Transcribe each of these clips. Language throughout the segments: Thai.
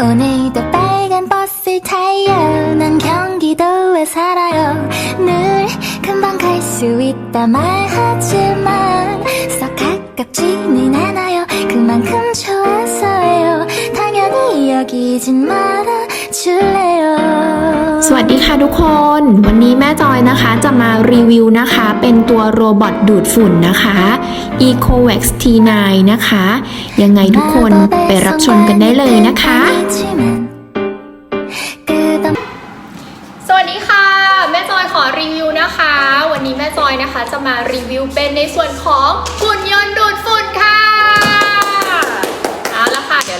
오늘도 빨간 버스 타요. 난 경기도에 살아요. 늘 금방 갈 수 있다 말하지만 썩 가깝지는 않아요. 그만큼 좋아서요. 당연히 여기진 말아줄래요 สวัสดีค่ะทุกคน วันนี้แม่จอยนะคะจะมารีวิวนะคะ เป็นตัวโรบอทดูดฝุ่นนะคะ EcoVax T9 นะคะ ยังไงทุกคนไปรับชมกันได้เลยนะคะ สวัสดีค่ะ แม่จอยขอรีวิวนะคะ วันนี้แม่จอยนะคะจะมารีวิวเป็นในส่วนของหุ่นยนต์ดูดฝุ่นค่ะ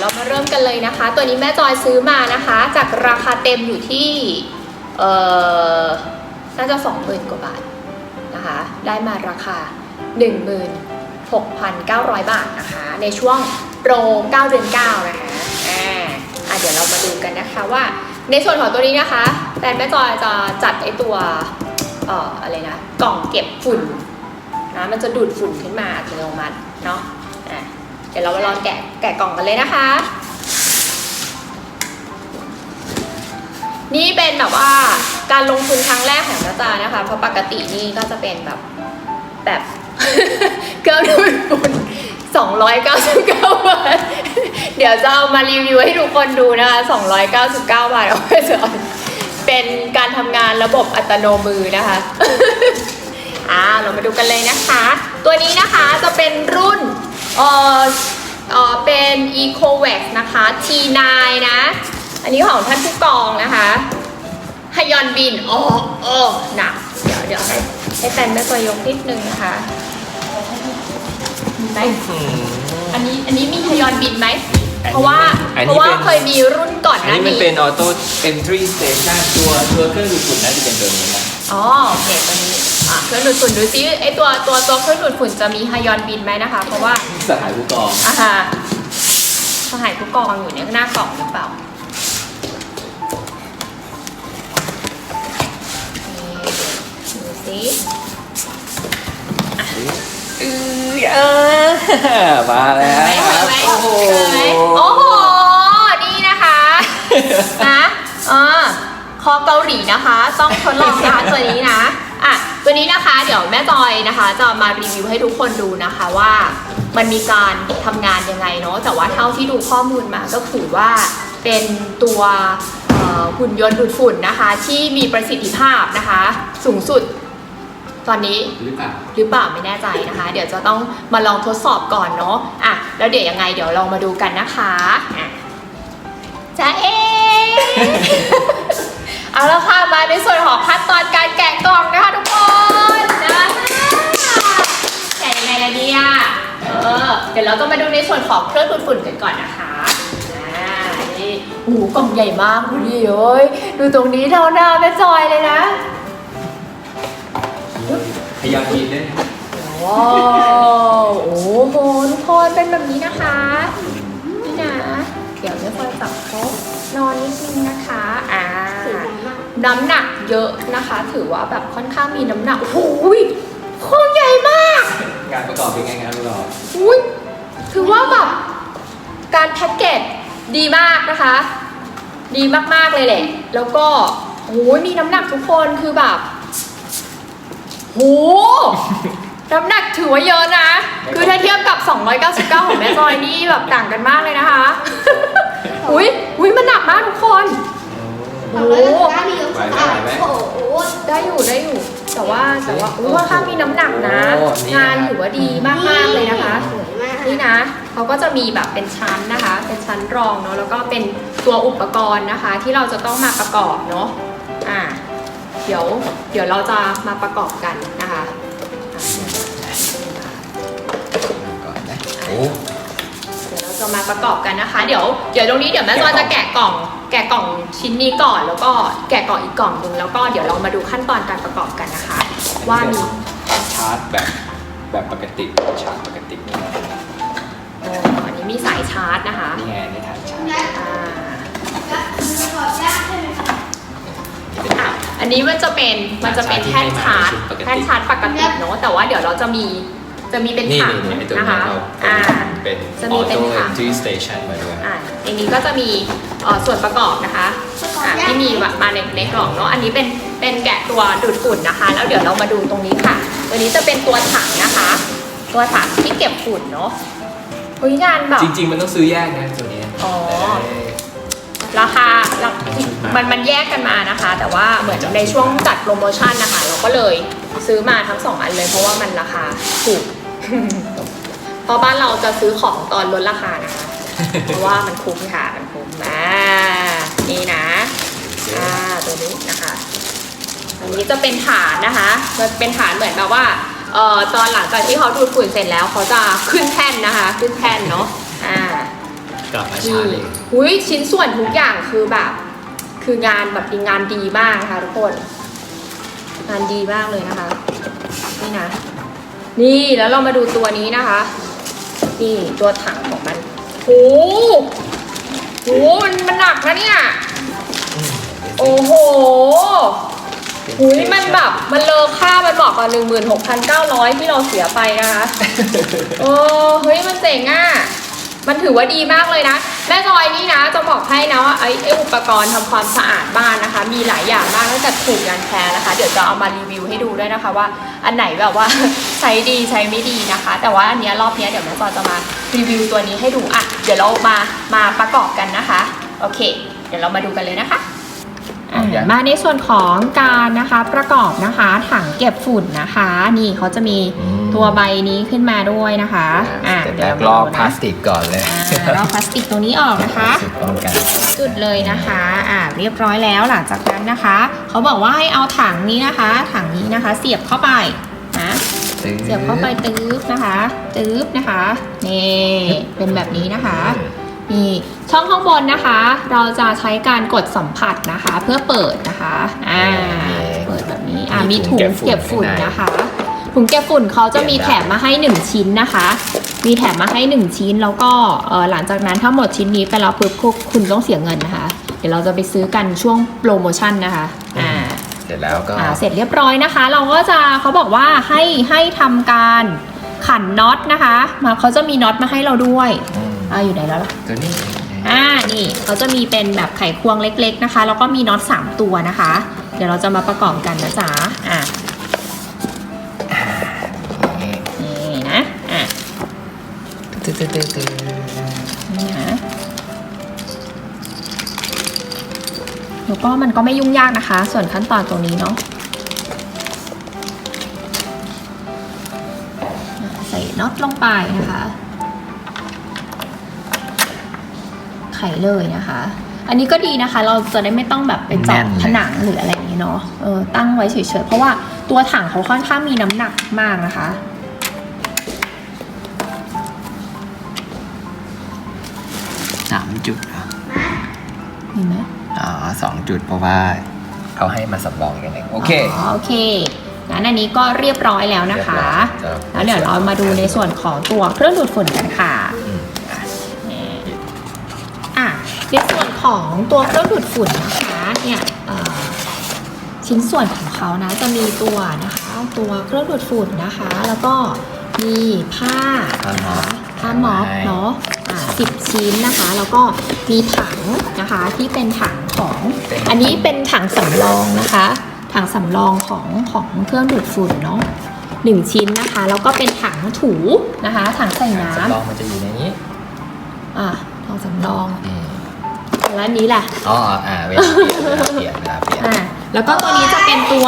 เอาละค่ะเดี๋ยวเรามาเริ่มกันเลยนะคะ ตัวนี้แม่จอยซื้อมานะคะ จากราคาเต็มอยู่ที่เอ่อน่าจะ20,000กว่าบาทนะคะ ได้มาราคา 16,900 บาทนะคะ ในช่วงโปร9เดือน9นะคะอ่าอะเดี๋ยวเรามาดูกันนะคะว่าในส่วนของตัวนี้นะคะแฟนแม่จอยจะจัดไอตัวเอ่ออะไรนะกล่องเก็บฝุ่นนะมันจะดูดฝุ่นขึ้นมาอัตโนมัติเนาะ ดี๋ยวเรามาลองแกะแกะกล่องกันเลยนะคะ นี่เป็นแบบว่าการลงทุนครั้งแรกของนาจานะคะ เพราะปกตินี่ก็จะเป็นแบบแบบเครื่องดูดฝุ่น299 บาท เดี๋ยวจะเอามารีวิวให้ทุกคนดูนะคะ 299 บาทเอาไว้สอนเป็นการทำงานระบบอัตโนมือนะคะ อ่า เรามาดูกันเลยนะคะ ตัวนี้นะคะจะเป็นรุ่น เอ่อเอ่อเป็น EcoVax นะคะ T9 นะ อันนี้ของท่านผู้กองนะคะฮยอนบินอ๋อเออหนักเดี๋ยวเดี๋ยวให้ให้แฟนแม่ตัวยกนิดนึงนะคะได้อันนี้อันนี้มีทยอนบินไหมอันนี้เพราะว่าอันนี้เพราะว่าเป็นเคยมีรุ่นก่อนหอันน้านี้มันนี้เป็นออโต้ entry station ตัวตัวเครื่องดูดฝุ่นน่าจะเป็นตัวนี้นะอ๋อโอเคตัวนี้ อะเครื่องดูดฝุ่นดูซิไอตัวตัวตัวเครื่องดูดฝุ่นจะมีฮยอนบินไหมนะคะ เพราะว่าสหายผู้กองอ่าฮะสหายผู้กองอยู่ในหน้ากล่องหรือเปล่านี่ดูซิอือเออมาแล้วไหมครับไหมโอ้โหไหมโอ้โหนี่นะคะนะอ่าคอเกาหลีนะคะ ต้องทดลองนะคะตัวนี้นะอะตั วนี้นะคะเดี๋ยวแม่จอยนะคะจะมารีวิวให้ทุกคนดูนะคะว่ามันมีการทำงานยังไงเนาะแต่ว่าเท่าที่ดูข้อมูลมาก็คือว่าเป็นตัวเอ่อหุ่นยนต์ดูดฝุ่นนะคะ ที่มีประสิทธิภาพนะคะ สูงสุดตอนนี้ หรือเปล่าหรือเปล่าไม่แน่ใจนะคะ เดี๋ยวจะต้องมาลองทดสอบก่อนเนาะอะแล้วเดี๋ยวยังไงเดี๋ยวลองมาดูกันนะคะอะจ้าเอ เอาละค่ะมาในส่วนของขั้นตอนการแกะกล่องนะคะทุกคนนะแกะยังไงล่ะเนี่ยเออเดี๋ ยวเราจะมาดูในส่วนของเครื่องดูดฝุ่นกันก่อนนะคะอ่านี่โอ้โหกล่องใหญ่มากดูดิเอ้ยดูตรงนี้เท่าหน้าแม่จอยเลยนะพยายามกินด้วยว้าวโอ้โหทุกคนเป็นแบบนี้นะคะ นี่นะ เดี๋ยวจะคอยจับเขานอนนิดนึงนะคะ อ่า น้ำหนักเยอะนะคะ ถือว่าแบบค่อนข้างมีน้ำหนักโอ้โหโคตรใหญ่มาก การประกอบเป็นไงครับพี่รออุ้ย ถือว่าแบบการแพ็กเกจดีมากนะคะ ดีมากๆเลยแหละ แล้วก็โอ้ยมีน้ำหนักทุกคนคือแบบโหน้ำหนักถือว่าเยอะนะ คือถ้าเทียบกับ 299 ของแม่จอยนี่แบบต่างกันมากเลยนะคะ อุ้ยอุ้ยมันหนักมากทุกคนโอ้โหได้อยู่ได้อยู่ แต่ว่าแต่ว่าอุ้ยค่อนข้างมีน้ำหนักนะ งานถือว่าดีมากๆเลยนะคะ นี่นะเขาก็จะมีแบบเป็นชั้นนะคะ เป็นชั้นรองเนาะแล้วก็เป็นตัวอุปกรณ์นะคะ ที่เราจะต้องมาประกอบเนาะอ่าเดี๋ยวเดี๋ยวเราจะมาประกอบกันนะคะอะก่อนนะโอ้เดี๋ยวเราจะมาประกอบกันนะคะ เดี๋ยวเดี๋ยวตรงนี้เดี๋ยวแม่จอยจะแกะกล่อง แกะกล่องชิ้นนี้ก่อน แล้วก็แกะกล่องอีกกล่องหนึ่งแล้วก็เดี๋ยวเรามาดูขั้นตอนการประกอบกันนะคะ ว่ามีชาร์จแบบแบบปกติชาร์จ มีสายชาร์จนะคะนี่ไงในฐานชาร์จอ่า อะอันนี้มันจะเป็นมันจะเป็นแท่นชาร์จแท่นชาร์จปกติเนาะแต่ว่าเดี๋ยวเราจะมีจะมีเป็นนี่ถังนี่นี่ไอตัวนะนี้คะเขาอ่า เป็นจะอมีอเป็นโต้ถัง entry station มาด้วย อ่าในนี้ก็จะมีเอ่อส่วนประกอบนะคะอะที่มีมาในในกล่องเนาะอันนี้เป็นเป็นแกะตัวดูดฝุ่นนะคะ แล้วเดี๋ยวเรามาดูตรงนี้ค่ะ ตัวนี้จะเป็นตัวถังนะคะ ตัวถังที่เก็บฝุ่นเนาะ เฮ้ยงานแบบ จริง ๆ มันต้องซื้อแยกนะตัวเนี้ยอ๋อแต่ราคารามันมันแยกกันมานะคะ แต่ว่าเหมือนในช่วงจัดโปรโมชั่นนะคะ เราก็เลยซื้อมาทั้งสองอันเลย เพราะว่ามันราคาถูก เพราะบ้านเราจะซื้อของตอนลดราคานะคะ เพราะว่ามันคุ้มค่ะ มันคุ้มอ่านี่นะ อ่าตัวนี้นะคะ อันนี้จะเป็นฐานนะคะ มันเป็นฐานเหมือนแบบว่า เอ่อตอนหลังจากที่เขาดูดฝุ่นเสร็จแล้วเขาจะขึ้นแท่นนะคะ ขึ้นแท่นเนาะอ่ากลับมานี่ชาร์จเลยหุ้ยชิ้นส่วนทุกอย่างคือแบบ คืองานแบบดีงานดีมากนะคะทุกคน งานดีมากเลยนะคะ นี่นะ นี่แล้วเรามาดูตัวนี้นะคะ นี่ตัวถังของมันโอ้โหโอ้โหมันมันหนักนะเนี่ย โอ้โห หุยมันแบบมันเลอค่ามันบอกกับหนึ่งหมื่นหกพันเก้าร้อยที่เราเสียไปนะคะเออเฮ้ยมันเจ๋งอะ มันถือว่าดีมากเลยนะแม่จอยนี่นะจะบอกให้นะว่าไอ้ไอ้อุปกรณ์ทำความสะอาดบ้านนะคะ มีหลายอย่างมากตั้งแต่ถูกยันแพรนะคะ เดี๋ยวจะเอามารีวิวให้ดูด้วยนะคะว่าอันไหนแบบว่าใช้ดีใช้ไม่ดีนะคะ แต่ว่าอันเนี้ยรอบเนี้ยเดี๋ยวแม่จอยจะมารีวิวตัวนี้ให้ดูอะเดี๋ยวเรามามาประกอบกันนะคะ โอเค เดี๋ยวเรามาดูกันเลยนะคะอะ มาในส่วนของการนะคะประกอบนะคะถังเก็บฝุ่นนะคะ นี่เขาจะมีตัวใบนี้ขึ้นมาด้วยนะคะอะเสร็จเดี๋แล้ยววลเราอกมาดูพลานะสติกก่อนเลยอ่าเราพลาสติกตัวนี้ออกนะคะ สุดป้องกันจุดเลยนะคะ อ่า เรียบร้อยแล้วหลังจากนั้นนะคะ เขาบอกว่าให้เอาถังนี้นะคะ ถังนี้นะคะ เสียบเข้าไปนะเสียบเข้าไปตื๊บนะคะตื๊บนะคะ นี่ เป็นแบบนี้นะคะ นี่ช่องข้างบนนะคะ เราจะใช้การกดสัมผัสนะคะ เพื่อเปิดนะคะอ่าเปิดแบบนี้อ่ามีถุงเก็บฝุ่นนะคะถุงเก็บฝุ่นเขาจะมีแถมมาให้ 1 ชิ้นนะคะ มีแถมมาให้ 1 ชิ้นแล้วก็เอ่อหลังจากนั้นถ้าหมดชิ้นนี้ไปแล้วปุ๊บคุณคุณต้องเสียเงินนะคะ เดี๋ยวเราจะไปซื้อกันช่วงโปรโมชั่นนะคะอ่าเสร็จแล้วก็อ่าเสร็จเรียบร้อยนะคะ เราก็จะเขาบอกว่าให้ให้ทำการขันน็อตนะคะมาเขาจะมีน็อตมาให้เราด้วย อืมอ่าอยู่ไหนแล้วล่ะตัวนี้อ่านี่เขาจะมีเป็นแบบไขควงเล็ก ๆนะคะ แล้วก็มีน็อต3ตัวนะคะ เดี๋ยวเราจะมาประกอบกันนะจ๊ะอะนี่นี่นะอะตึ๊ดตึ๊ดตึ๊ดตึ๊ดนี่นะแล้วก็มันก็ไม่ยุ่งยากนะคะ ส่วนขั้นตอนตรงนี้เนาะอะใส่น็อตลงไปนะคะ เลยนะคะ อันนี้ก็ดีนะคะ เราจะได้ไม่ต้องแบบไปเจาะผนังหรืออะไรอย่างนี้เนาะเออตั้งไว้เฉยๆ เพราะว่าตัวถังเขาค่อนข้างมีน้ำหนักมากนะคะสามจุดเหรอเห็นไหมอ๋อสองจุดเพราะว่าเขาให้มาสำรองกันเองโอเคอ๋อโอเคงั้นอันนี้ก็เรียบร้อยแล้วนะคะเรียบร้อยแล้วเดี๋ยวเรามาดูในส่วนของตัวเครื่องดูดฝุ่นกันค่ะอืมอะอะ ของตัวเครื่องดูดฝุ่นนะคะเนี่ยเอ่อชิ้นส่วนของเขานะจะมีตัวนะคะตัวเครื่องดูดฝุ่นนะคะ แล้วก็มีผ้าผ้าม็อบผ้าม็อบเนาะอ่าสิบชิ้นนะคะ แล้วก็มีถังนะคะที่เป็นถังของอันนี้เป็นถังสำรองนะคะ ถังสำรองของของเครื่องดูดฝุ่นเนาะหนึ่งชิ้นนะคะ แล้วก็เป็นถังถูนะคะ ถังใส่น้สำรองมันจะอยู่ในนี้ำอะถังสำรอง อืมแล้วอันนี้แหละอ๋ออ่าเวลาเปลี่ยนเวลาเปลี่ยนเวลาเปลี่ยนอะแล้วก็ตัวนี้จะเป็นตัว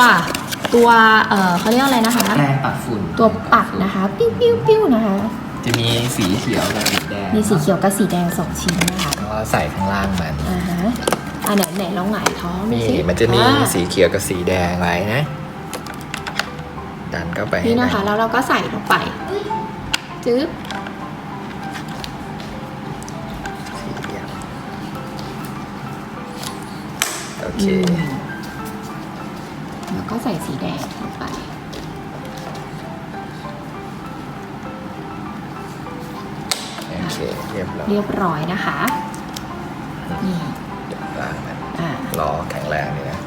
ตัวเอ่อเขาเรียกอะไรนะคะ แปรงปัดฝุ่นตัวปัดนะคะ ปิ้วปิ้วปิ้วนะคะ จะมีสีเขียวกับสีแดงมีสีเขียวกับสีแดงสองชิ้นนะคะแล้วก็ใส่ข้างล่างมันอ่าฮะอะไหนไหนลองหงายท้องดูนี่สิมันจะมีอ่า สีเขียวกับสีแดงไว้นะ ดันเข้าไปให้นี่นะคะได้แล้วเราก็ใส่ลงไป จึ๊บ เค แล้วก็ใส่สีแดงลงไป โอเค เรียบร้อยเรียบร้อยนะคะนี่เดี๋ยวล่างมันอะล้อแข็งแรงเลยนะ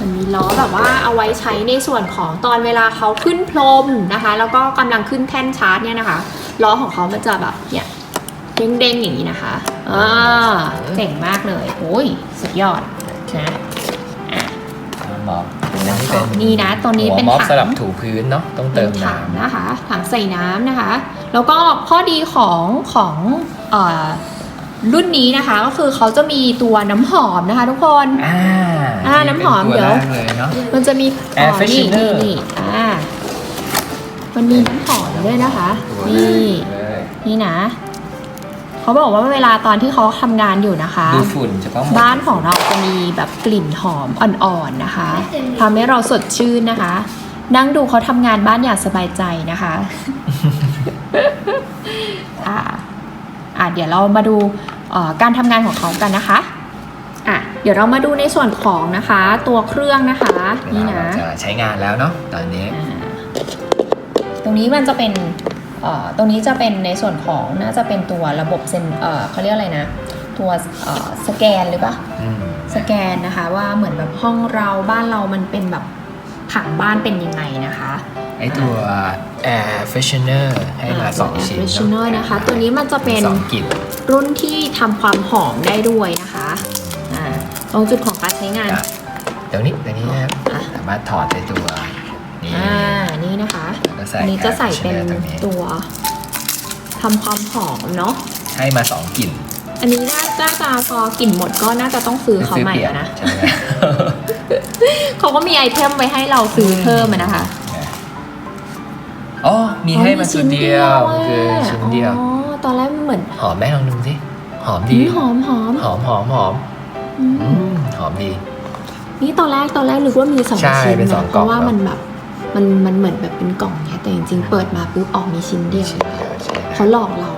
มันมีล้อแบบว่าเอาไว้ใช้ในส่วนของตอนเวลาเขาขึ้นพรมนะคะ แล้วก็กำลังขึ้นแท่นชาร์จเนี่ยนะคะล้อของเขามันจะแบบเนี่ยเด้งๆอย่างนี้นะคะอ่าเจ๋งมากเลยโอ้ยสุดยอดนะอะม็อบ แล้วก็นี่นะตัวนี้เป็นหัวม็อบถังสลับถูพื้นเนาะต้องเป็เตินมถังน้ำนะคะถังใส่น้ำนะคะ แล้วก็ข้อดีของของเอ่อรุ่นนี้นะคะก็คือเขาจะมีตัวน้ำหอมนะคะ ทุกคนอ่าอ่าน้ำหอมป็นตัวเดี๋ยวแรกเลยเนาะมันจะมี Air อ๋อนี่ freshener นี่นี่อ่ามันมีน้ำหอมด้วยนะคะตัวแรนี่กเลยนี่นะ เขาบอกว่าเวลาตอนที่เขาทำงานอยู่นะคะ ดูฝุ่นเฉพาะหมดบ้านของเราจะมีแบบกลิ่นหอมอ่อนๆนะคะทำให้เราสดชื่นนะคะ นั่งดูเขาทำงานบ้านอย่างสบายใจนะคะ อ่าอ่าเดี๋ยวเรามาดูเอ่อการทำงานของเขากันนะคะอะเดี๋ยวเรามาดูในส่วนของนะคะ ตัวเครื่องนะคะนี่เวลานะ เราจะใช้งานแล้วเนาะตอนนี้อ่าตรงนี้มันจะเป็นเอ่อ ตรงนี้จะเป็นในส่วนของน่าจะเป็นตัวระบบเซนเอ่อเขาเรียกอะไรนะ ตัวเอ่อสแกนหรือเปล่าอืมสแกนนะคะว่าเหมือนแบบห้องเราบ้านเรามันเป็นแบบผังบ้านเป็นยังไงนะคะไอตัว air freshener ให้มาสองาชิ้น Air freshener นะคะ ตัวนี้มันจะเป็นสองกลิ่นรุ่นที่ทำความหอมได้ด้วยนะคะอ่าตรงจุดของการใช้งานอะเดี๋ยวนี้เดี๋ยวนี้นะครับอะสามารถถอดในตัวนี่อ่า นี่นะคะ แล้วใส่อันนี้จะใส่เป็น air freshener ตรงนี้ตัวทำความหอมเนาะ ให้มาสองกลิ่นอันนี้น่าน่าจะพอกลิ่นหมดก็น่าจะต้องซื้อเขาใหม่ซื้อแล้วนะ ใช่ไหม เขาก็มีไอเทมไว้ให้เราซื้อเพิ่มอะนะคะอ๋อ มีให้มาชุดเดียวอะคือชิ้นเดียว อ๋อตอนแรกมันเหมือนหอมไหมลองดูสิ หอมหืดีมหอมหอมหอมหอมหอมอืม อืมหอมดี นี่ตอนแรกตอนแรกนึกว่ามีสองใช่ชิ้นเป็นสองนะเพกล่องราะว่าเนอะมันแบบ มันมันเหมือนแบบเป็นกล่องเนี้ยแต่จริงๆ เปิดมาปุ๊บออกมีชิ้นเดียวชิ้นเดียวใช่ไหมเขาหลอกเรา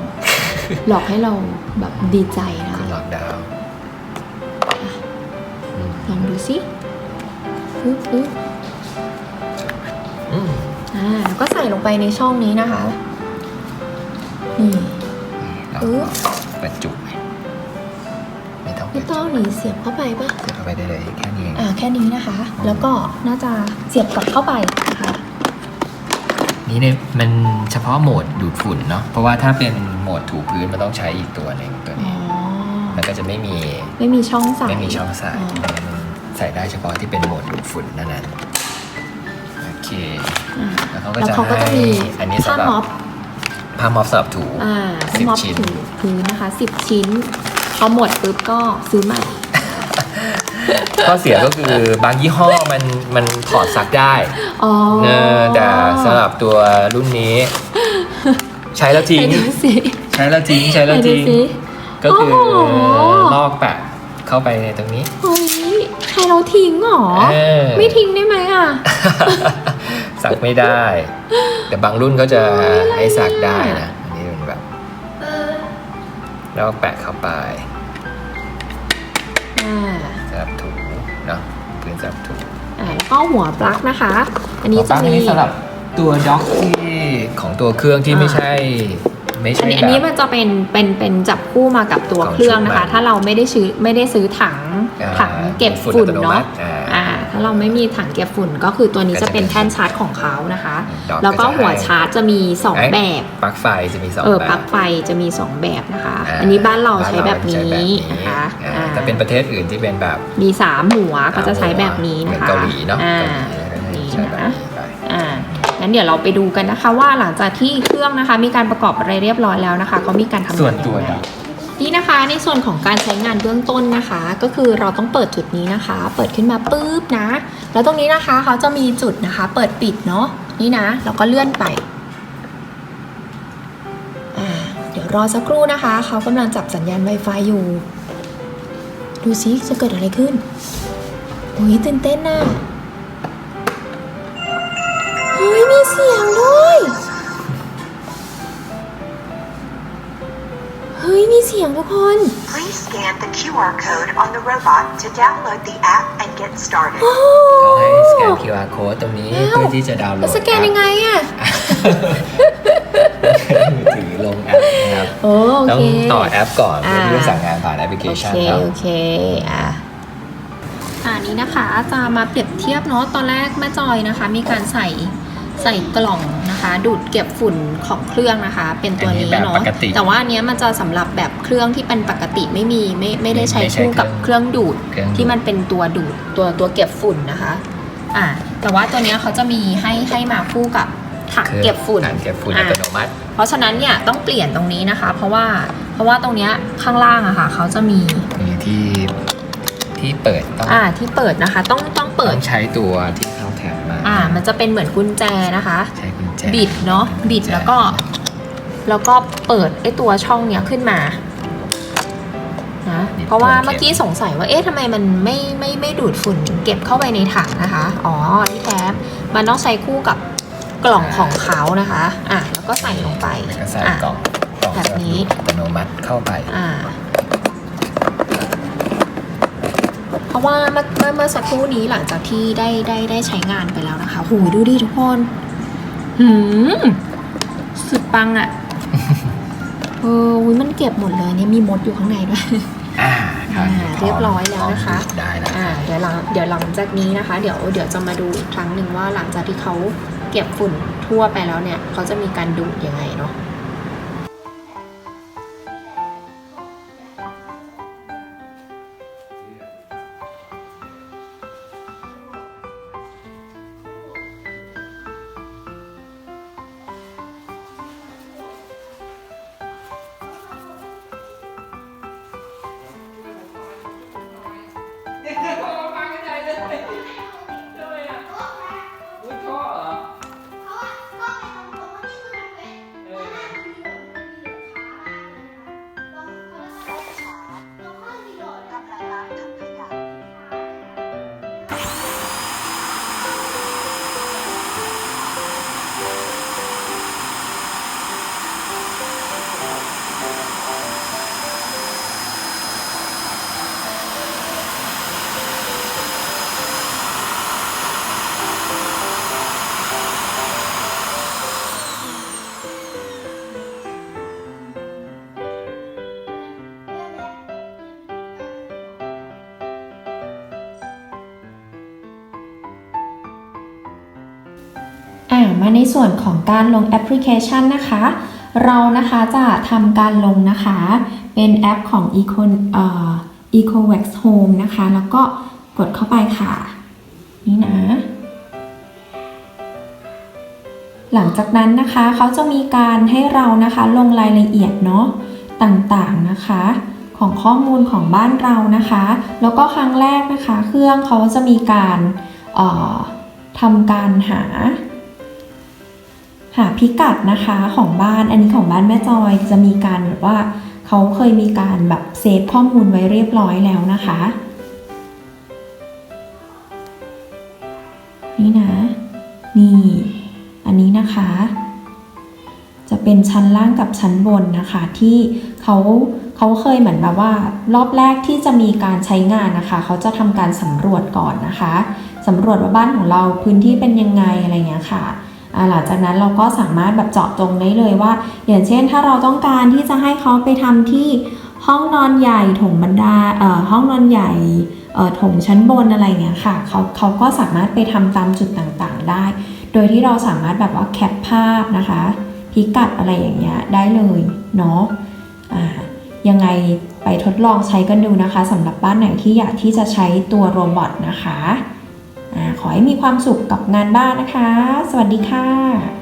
หลอกให้เราแบบดีใจนะคุณคะหลอกดาวอืมลองดูสิปึ๊บปึ๊บอืมอ่าแล้วก็ใส่ลงไปในช่องนี้นะคะ นี่แล้วปึ๊บบรรจุไหมไม่ต้องบรไม่รต้จุองหนีเสียบเข้าไปปะเสียบเข้าไปได้เลยแค่นี้เองอ่าแค่นี้นะคะ แล้วก็น่าจะเสียบกลับเข้าไป นะคะนี่เนี่ยมันเฉพาะโหมดดูดฝุ่นเนาะเพราะว่าถ้าเป็นโหมดถูพื้นมันต้องใช้อีกตัวหนึ่งตัวอ๋นี้อมันก็จะไม่มีไม่มีช่องใส่ไม่มีช่องใส่อ๋อมันใส่ได้เฉพาะที่เป็นโหมดดูดฝุ่นเท่านั้นโอเคอ่าแล้วเขาก็แล้วจะเขาก็จะให้มีอันนี้ผ้าสำหรับม็อบผ้าม็อบสำหรับถูอ่าสิบม็อบชิ้นถูพื้นนะคะสิบชิ้นพอหมดปุ๊บก็ซื้อใหม่ ข้อเสียก็คือบางยี่ห้อมันมันถอดซักได้อ๋อเนอะแต่สำหรับตัวรุ่นนี้ ใช้แล้วทิ้ไปงดูสิใช้แล้วทิ้งใช้ไปแล้วดูทิ้งสิ ก็คือโอ้โห ลอกแปะเข้าไปในตรงนี้ เฮ้ยใครเราทิ้งเหรอ เออ ไม่ทิ้งได้ไหมอะ สักไม่ได้ แต่บางรุ่นก็จะเฮ้ยอะไรให้สักได้อะนะ อันนี้เป็นแบบแล้วแปะเข้าไปอ่าสำหรับถูเนาะพื้นสำหรับถูอ่าแล้วก็หัวปลั๊กนะคะ อันนี้จะอันมีนี้สำหรับตัวด็อกที่ของตัวเครื่องที่ไม่ใช่ ไม่อันใช่นี้แบอันนี้บมันจะเป็นเป็นเป็นจับคู่มากับตัวกล่องเครื่องนะคะ ชุดมันถ้าเราไม่ได้ซื้อไม่ได้ซื้อถังอ่าถังเก็บฝุ่นฝุ่นอัตโนมัเนาะติอ่าอ่าถ้าเราไม่มีถังเก็บฝุ่นก็คือตัวนี้จะเป็นแท่นชาร์จของเขานะคะดอกแล้วก็ก็จะหัวให้ชาร์จจะมีสองเอ้ยแบบปลั๊กไฟจะมีสองเออแบปลั๊บกไฟจะมีสองแบบนะคะาอันนี้บ้านเราใช้บ้แบบใช้นี้นะคะอ่าอ่าถ้าเป็นประเทศอื่นที่เป็นแบบมีสามหัวเขาจะใช้แบบนี้เหมืนะอนคะเกาหลีเนาะอ่าเกาหลีนี่ใช้แบบนะนี้ไปอ่างั้นเดี๋ยวเราไปดูกันนะคะว่าหลังจากที่เครื่องนะคะ มีการประกอบอะไรเรียบร้อยแล้วนะคะเขามีการทำงานส่วนตัวยังไงดอก นี่นะคะในส่วนของการใช้งานเบื้องต้นนะคะ ก็คือเราต้องเปิดจุดนี้นะคะ เปิดขึ้นมาปุ๊บนะ แล้วตรงนี้นะคะเขาจะมีจุดนะคะ เปิดปิดเนาะนี่นะแล้วก็เลื่อนไปอ่าเดี๋ยวรอสักครู่นะคะ เขากำลังจับสัญญาณ Wi-Fi อยู่ ดูซิจะเกิดอะไรขึ้นโอ้ยตื่นเต้นน่ะ งทุกคน Please scan the QR code on the robot to download the app and get started. โอ้เขาให้สแกน QR code ตรงนี้อ้าวเพื่อที่จะดาวน์โหลแล้วดสแกนยังไงอะมือถือลงแอปนะครับโอ้โอต้องเคต่อแอปก่อนอ่าเพื่อที่จะสั่งงานผ่านแอปพลิเคโอชันเคเนาะโอเคอะอันนี้นะคะจะมาเปรียบเทียบเนาะตอนแรกแม่จอยนะคะ มีการใส่ ใส่กล่องนะคะ ดูดเก็บฝุ่นของเครื่องนะคะ เป็นตัวนี้อันนี้แบบเนาะปกติแต่ว่าอันเนี้ยมันจะสำหรับแบบเครื่องที่เป็นปกติไม่มีไม่ไม่ได้ใช้ไม่ใช่คู่กับเครื่องดูดเครื่องดูด ที่มันเป็นตัวดูดตัวตัวเก็บฝุ่นนะคะอ่าแต่ว่าตัวเนี้ยเขาจะมีให้ให้มาคู่กับถังคือเก็บฝุ่น ถังเก็บฝุ่นอ่าอัตโนมัติ เพราะฉะนั้นเนี่ยต้องเปลี่ยนตรงนี้นะคะ เพราะว่าเพราะว่าตรงเนี้ยข้างล่างอะค่ะเขาจะมีมีที่ที่เปิดต้องอ่าที่เปิดนะคะ ต้องต้องเปิต้ด องใช้ตัวที่เข้าแถบมา อ่า มันจะเป็นเหมือนกุญแจนะคะ ใช้กุญแจบิดเนาะบิดแล้วก็ แล้วก็เปิดไอตัวช่องเนี้ยขึ้นมานะเพราะว่าเมื่อกี้สงสัยว่าเอ๊ะทำไมมันไม่ไม่ไม่ดูดฝุ่นเก็บเข้าไปในถังนะคะ อ๋อที่แท้มันต้องใช้คู่กับกล่องของเขานะคะอะแล้วก็ใส่ลงไปแล้วก็ใส่อะกล่องกล่องแบบนี้อัตโนมัติเข้าไปอ่า เพราะว่าเมื่อเมื่อเมื่อสักครู่นี้หลังจากที่ได้ได้ได้ใช้งานไปแล้วนะคะหูยดูดิทุกคนหืมสุดปังอะ่ะเอออุ๊ยมันเก็บหมดเลยเนี่ยมีมดอยู่ข้างในด้วยอ่าครับอ่าเรียบร้อยแล้วนะคะได้แล้วอ่าเดี๋ยวหลังเดี๋ยวหลังจากนี้นะคะ เดี๋ยวเดี๋ยวจะมาดูอีกครั้งหนึ่งว่าหลังจากที่เขาเก็บฝุ่นทั่วไปแล้วเนี่ยเขาจะมีการดูดยังไงเนาะ อ่ามาในส่วนของการลงแอปพลิเคชันนะคะ เรานะคะจะทำการลงนะคะ เป็นแอปของ Eco เอ่อ EcoWax Home นะคะ แล้วก็กดเข้าไปค่ะ นี่นะ หลังจากนั้นนะคะเขาจะมีการให้เรานะคะลงรายละเอียดเนาะต่างๆนะคะของข้อมูลของบ้านเรานะคะ แล้วก็ครั้งแรกนะคะ เครื่องเขาจะมีการทำการหา หาพิกัดนะคะของบ้านอันนี้ของบ้านแม่จอยจะมีการแบบว่าเขาเคยมีการแบบเซฟข้อมูลไว้เรียบร้อยแล้วนะคะ นี่นะ นี่ อันนี้นะคะ จะเป็นชั้นล่างกับชั้นบนนะคะ ที่เขาเขาเคยเหมือนแบบว่า รอบแรกที่จะมีการใช้งานนะคะ เขาจะทำการสำรวจก่อนนะคะสำรวจว่าบ้านของเราพื้นที่เป็นยังไงอะไรเงี้ยค่ะ หลังจากนั้นเราก็สามารถแบบเจาะจงได้เลยว่า อย่างเช่นถ้าเราต้องการที่จะให้เขาไปทำที่ห้องนอนใหญ่ถงบันไดาเอ่อห้องนอนใหญ่เอ่อถงชั้นบนอะไรเงี้ยค่ะเขาเขาก็สามารถไปทำตามจุดต่างๆได้ โดยที่เราสามารถแบบว่าแคปภาพนะคะพิกัดอะไรอย่างเงี้ยได้เลยเนาะอ่ายังไงไปทดลองใช้กันดูนะคะสำหรับบ้านไหนที่อยากที่จะใช้ตัวโรบอทนะคะ ขอให้มีความสุขกับงานบ้านนะคะ สวัสดีค่ะ